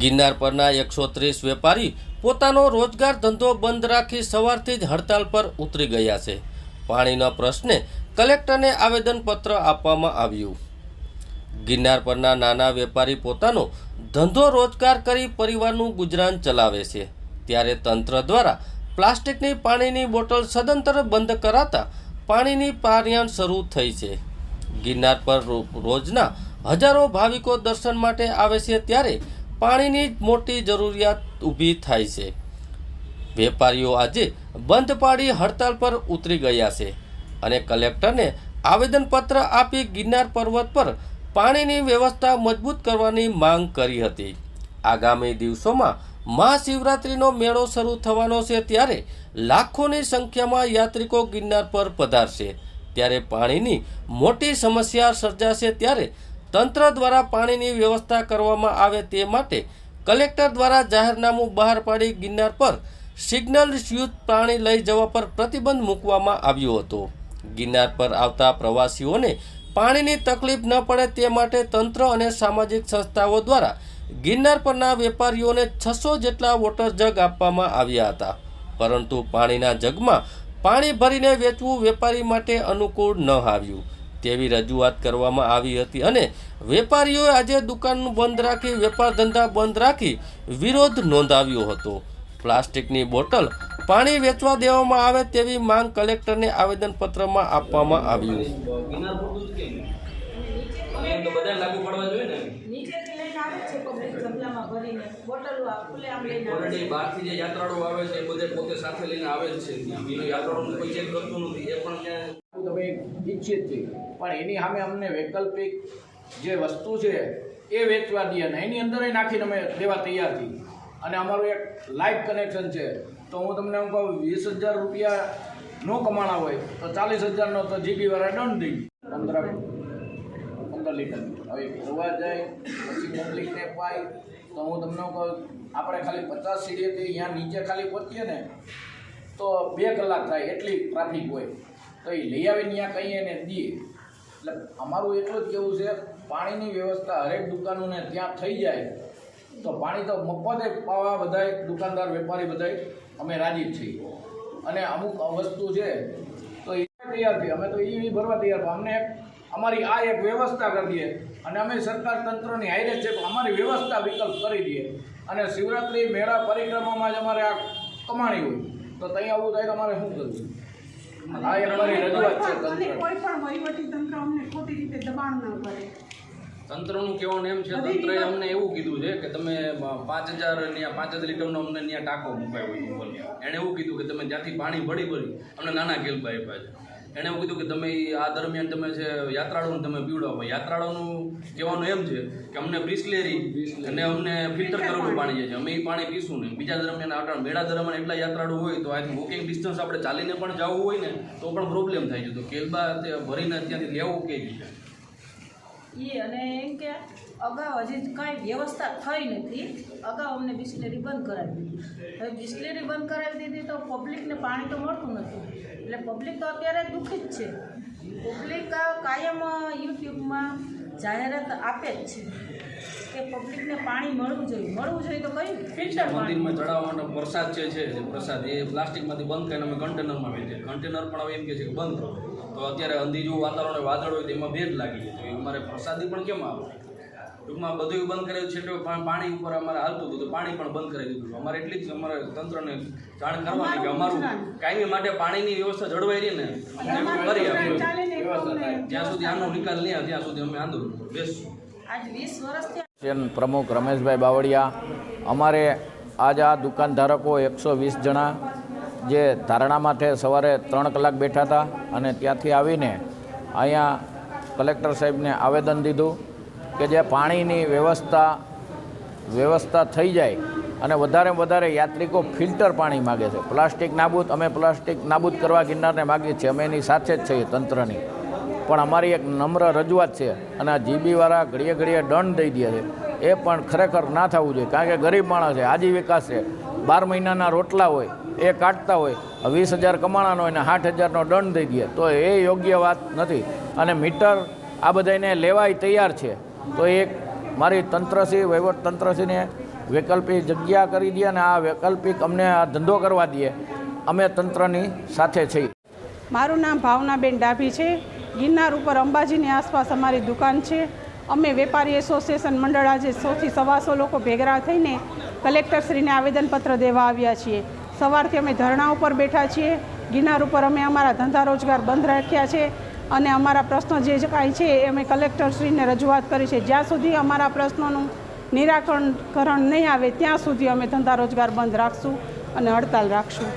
ગિરનાર પરના એકસો ત્રીસ વેપારી પોતાનો રોજગાર ધંધો બંધ રાખી સવારથી જ હડતાલ પર ઉતરી ગયા છે. પાણીના પ્રશ્ને કલેક્ટરને આવેદનપત્ર આપવામાં આવ્યું. ગિરનાર પરના નાના વેપારી પોતાનો ધંધો રોજગાર કરી પરિવારનું ગુજરાન ચલાવે છે. ત્યારે તંત્ર દ્વારા પ્લાસ્ટિકની પાણીની બોટલ સદંતર બંધ કરાતા પાણીની પારિયાણ શરૂ થઈ છે. ગિરનાર પર રોજના હજારો ભાવિકો દર્શન માટે આવે છે ત્યારે પાણીની મોટી જરૂરિયાત ઊભી થાય છે. વેપારીઓ આજે બંધ પાડી હડતાલ પર ઉતરી ગયા છે અને કલેક્ટરને આવેદનપત્ર આપી ગિરનાર પર્વત પર પાણીની વ્યવસ્થા મજબૂત કરવાની માંગ કરી હતી. આગામી દિવસોમાં મહાશિવરાત્રિનો મેળો શરૂ થવાનો છે ત્યારે લાખોની સંખ્યામાં યાત્રિકો ગિરનાર પર પધારશે. ત્યારે પાણીની મોટી સમસ્યા સર્જાશે ત્યારે તંત્ર દ્વારા પાણીની વ્યવસ્થા કરવામાં આવે તે માટે કલેક્ટર દ્વારા જાહેરનામું બહાર પાડી ગિરનાર પર સિગ્નલ યુદ્ધ પાણી લઈ જવા પર પ્રતિબંધ મૂકવામાં આવ્યો હતો. ગિરનાર પર આવતા પ્રવાસીઓને પાણીની તકલીફ ન પડે તે માટે તંત્ર અને સામાજિક સંસ્થાઓ દ્વારા ગિરનાર પરના વેપારીઓને છસો જેટલા વોટર જગ આપવામાં આવ્યા હતા. પરંતુ પાણીના જગમાં પાણી ભરીને વેચવું વેપારી માટે અનુકૂળ ન આવ્યું. તેવી રજૂઆત કરવામાં આવી હતી. અને વેપારીઓએ આજે દુકાનનું બંધ રાખી વેપાર ધંધા બંધ રાખી વિરોધ નોંધાવ્યો હતો. પ્લાસ્ટિકની બોટલ પાણી વેચવા દેવામાં આવે તેવી માંગ કલેક્ટરને આવેદનપત્રમાં આપવામાં આવ્યું. બહારથી જે યાત્રાળુઓ આવે છે બધે પોતે સાથે લઈને આવે છે. બીજો કોઈ ચેક કરતું નથી. એ પણ ત્યાં ઈચ્છિત છે પણ એની સામે અમને વૈકલ્પિક જે વસ્તુ છે એ વેચવા દે અને એની અંદર નાખીને અમે દેવા તૈયાર છીએ. અને અમારું એક લાઈફ કનેક્શન છે. તો હું તમને એમ કહું, વીસ હજાર રૂપિયા નો કમાણા હોય, તો ચાલીસ હજારનો તો જીબી વાળા દંડ દઈ પંદર પંદર લીટર. હવે જોવા જાય, પછી પબ્લિકને પાય. તો હું તમને કહું, આપણે ખાલી પચાસ સીડીએથી અહીંયા નીચે ખાલી પહોંચીએ ને, તો બે કલાક થાય એટલી ટ્રાફિક હોય. તો એ લઈ આવીને ત્યાં કહીએ ને દઈએ. એટલે અમારું એટલું જ કેવું છે, પાણીની વ્યવસ્થા હરેક દુકાનોને ત્યાં થઈ જાય. તો પાણી તો મફતે પાવા બધાય, દુકાનદાર, વેપારી બધાય, અમે રાજી જ છીએ. અને અમુક વસ્તુ છે, તો એ તૈયાર છીએ અમે તો એ ભરવા તૈયાર થયું અમને અમારી આ એક વ્યવસ્થા કરી દઈએ અને અમે સરકાર તંત્રની હાઈરે છે અમારી વ્યવસ્થા વિકલ્પ કરી દઈએ અને શિવરાત્રિ મેળા પરિક્રમામાં જ અમારે આ કમાણી હોય. તો ત્યાં આવું થાય તો અમારે શું કરવું? આ એક અમારી રજૂઆત છે તંત્ર. કોઈ પણ વહીવટી તંત્ર અમને ખોટી રીતે દબાણ ન કરે. તંત્રનું કહેવાનું એમ છે તંત્રએ અમને એવું કીધું છે કે તમે પાંચ હજાર ત્યાં પાંચ હજાર લીટરનો અમને ત્યાં ટાંકો મુકાયો હોય એણે એવું કીધું કે તમે ત્યાંથી પાણી ભળી ભરી અમને નાના કેલ્પા આપ્યા છે. એણે એવું કીધું કે તમે આ દરમિયાન તમે છે યાત્રાળુને તમે પીવડાવો. યાત્રાળુનું કહેવાનું એમ છે કે અમને બ્રિસ્લેરી અને અમને ફિલ્ટર કરેલું પાણી છે. અમે એ પાણી પીશું નહીં. બીજા દરમિયાન આટલા મેળા દરમિયાન એટલા યાત્રાળુ હોય તો આથી વોકિંગ ડિસ્ટન્સ આપણે ચાલીને પણ જવું હોય ને તો પણ પ્રોબ્લેમ થાય છે. તો કેલબા ભરીને ત્યાંથી લેવું કે એ અને એમ કે અગાઉ હજી કાંઈ વ્યવસ્થા થઈ નથી. અગાઉ અમને બિસ્લેરી બંધ કરાવી દીધી. હવે બિસ્લેરી બંધ કરાવી દીધી તો પબ્લિકને પાણી તો મળતું નથી. એટલે પબ્લિક તો અત્યારે દુઃખી જ છે. પબ્લિક કાયમ યુટ્યુબમાં જાહેરાત આપે જ છે કે પબ્લિકને પાણી મળવું જોઈએ. મળવું જોઈએ તો કયું? ફિલ્ટર મંદિરમાં ચડાવવા માટે પ્રસાદ છે છે જે પ્રસાદ એ પ્લાસ્ટિકમાંથી બંધ કરીને અમે કન્ટેનરમાં વેચીએ કન્ટેનર પણ હવે એમ કે છે કે બંધ કરો તો અત્યારે અંધી જેવું વાતાવરણ વાદળ હોય તો એમાં ભેજ લાગી જાય તો અમારે પ્રસાદી પણ કેમ આવે? ટૂંકમાં બધું બંધ કરાવ્યું છે પણ પાણી ઉપર અમારે હાલતું હતું તો પાણી પણ બંધ કરી દીધું. અમારે એટલી જ અમારે તંત્રને જાણ કરવાની કે અમારું કાયમી માટે પાણીની વ્યવસ્થા જળવાઈ રહી ને કરી જ્યાં સુધી આનો નિકાલ નહીં આવે ત્યાં સુધી અમે આંદોલન બેસશું આજ પ્રમુખ રમેશભાઈ બાવળિયા અમારે આજ આ દુકાનધારકો એકસો વીસ જણા જે ધારણા માટે સવારે ત્રણ કલાક બેઠા હતા અને ત્યાંથી આવીને અહીંયા કલેક્ટર સાહેબને આવેદન દીધું. કે જે પાણીની વ્યવસ્થા વ્યવસ્થા થઈ જાય અને વધારે વધારે યાત્રિકો ફિલ્ટર પાણી માગે છે. પ્લાસ્ટિક નાબૂદ, અમે પ્લાસ્ટિક નાબૂદ કરવા ગિરનારને માગીએ છીએ, અમે એની સાથે જ છીએ તંત્રની. પણ અમારી એક નમ્ર રજૂઆત છે અને આ જીબીવાળા ઘડીએ ઘડીએ દંડ દઈ દે છે. એ પણ ખરેખર ના થવું જોઈએ, કારણ કે ગરીબ માણસ છે, આજીવિકા છે. બાર મહિનાના રોટલા હોય, એ કાઢતા હોય વીસ હજાર કમાણાનો હોય ને આઠ હજારનો દંડ દઈ દે, તો એ યોગ્ય વાત નથી. અને મીટર આ બધાને લેવાય તૈયાર છે. તો એક મારી તંત્રશ્રી, વહીવટ તંત્રશ્રીને વૈકલ્પિક જગ્યા કરી દે અને આ વૈકલ્પિક અમને આ ધંધો કરવા દઈએ અમે તંત્રની સાથે છીએ. મારું નામ ભાવનાબેન ડાભી છે. ગિરનાર ઉપર અંબાજીની આસપાસ અમારી દુકાન છે. અમે વેપારી એસોસિએશન મંડળ આજે સૌથી સવાસો લોકો ભેગા થઈને કલેક્ટરશ્રીને આવેદનપત્ર દેવા આવ્યા છીએ. સવારથી અમે ધરણા ઉપર બેઠા છીએ. ગિરનાર ઉપર અમે અમારા ધંધા રોજગાર બંધ રાખ્યા છે. અને અમારા પ્રશ્નો જે કાંઈ છે એ અમે કલેક્ટરશ્રીને રજૂઆત કરી છે. જ્યાં સુધી અમારા પ્રશ્નોનું નિરાકરણ કરણ નહીં આવે, ત્યાં સુધી અમે ધંધા રોજગાર બંધ રાખશું અને હડતાલ રાખશું.